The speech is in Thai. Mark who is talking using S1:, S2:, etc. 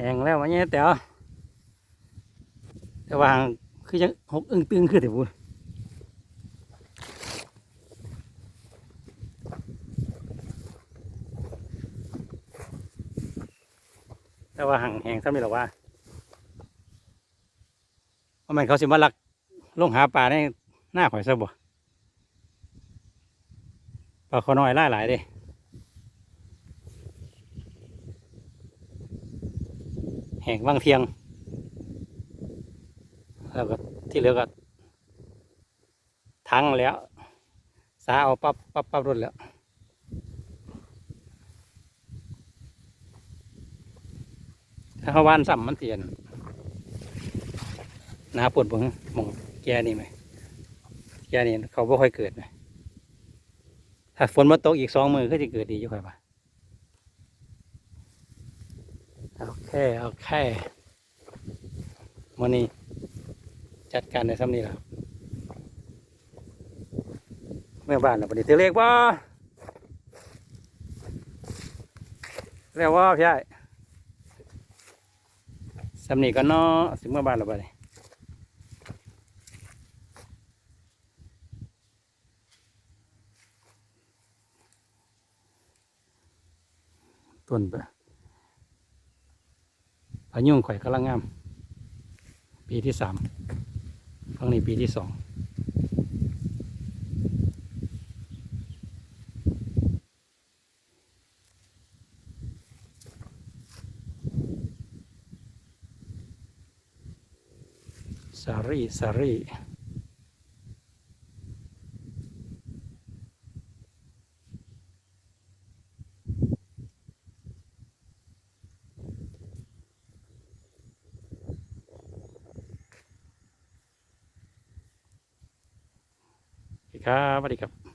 S1: แหงแล้ววันนี้แต่วแต่ว่าคือยังหกอึ้งตึงคือแต่บุญแต่ว่าห่างแหงซ้ำนี่หรอว่าว่ามันเขาสิมาลักลงหาปลาในหน้าข่อยซะบ่ปลาขอน้อยหลาหลายเด้ ห่งวังเทียง แล้วก็ที่เหลือก็ทั้งแล้ว สาเอาปับปับปับรถแล้วถ้าเขาวานซ้ำมันเตียนหนาปวดบ่งหมองแกนี่ไหมแกนี่เขาบ่ค่อยเกิดนะถ้าฝนมาตกอีกสองมือก็จะเกิดดีอยู่ค่อยปะ โอเค โอเควันนี้จัดการในซ้ำนี้แล้วเมื่อบ้านเราปฏิเสธเลขว่าเรียกว่าพี่ไอ้ซ้ำนี้ก็เนาะสิเมื่อบ้านเราไปต้นไป พายุงข่อยกำลังงาม ปีที่สามข้างนี้ปีที่สองสารีสารี ดีครับสวัสดีครับ